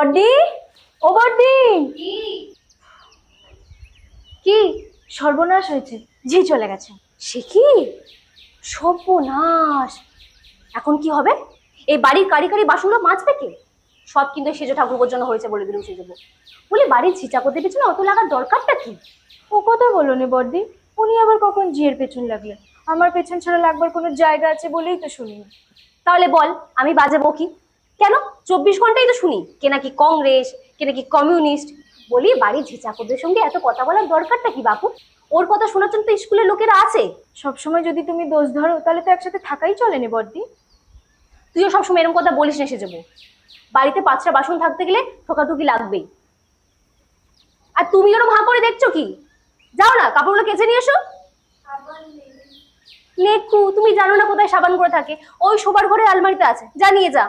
বড্ডি ও বড্ডি কি? সর্বনাশ হয়েছে। জি চলে গেছে। সে কি? সর্বনাশ! এখন কি হবে? এই বাড়ির কারি কারি বাসনগুলো মাজবে কে? সব কিন্তু সেজো ঠাকুর জন্য হয়েছে বলে দিলাম সেজো বলে বাড়ির ঝিচাকোদের পেছনে অত লাগার দরকারটা কি? ও কথা বলো নি বর্দি। উনি আবার কখন জিয়ের পেছন লাগলেন? আমার পেছন ছাড়া লাগবার কোনো জায়গা আছে বলেই তো শুনিনি। তাহলে বল আমি বাজাবো বকি কেন? চব্বিশ ঘন্টাই তো শুনি কে নাকি কংগ্রেস কে নাকি কমিউনিস্ট। বলি বাড়ির ঝিচাকোদের সঙ্গে এত কথা বলার দরকারটা কি বাপু? ওর কথা শোনার জন্য তো স্কুলের লোকেরা আছে। সবসময় যদি তুমি দোষ ধরো তাহলে তো একসাথে থাকাই চলে নি বর্দি। তুইও সবসময় এরকম কথা বলিস না সে যাব বাড়িতে পাঁচটা বাসন থাকতে গেলে ঠোকাঠুকি লাগবেই। আর তুমি ওরকম হাঁ করে দেখছ কি? যাও না কাপড়গুলো কেচে নিয়ে এসো। নেকু তুমি জানো না কোথায় সাবান করে থাকে। ওই শোবার ঘরে আলমারিতে আছে। যা নিয়ে যা।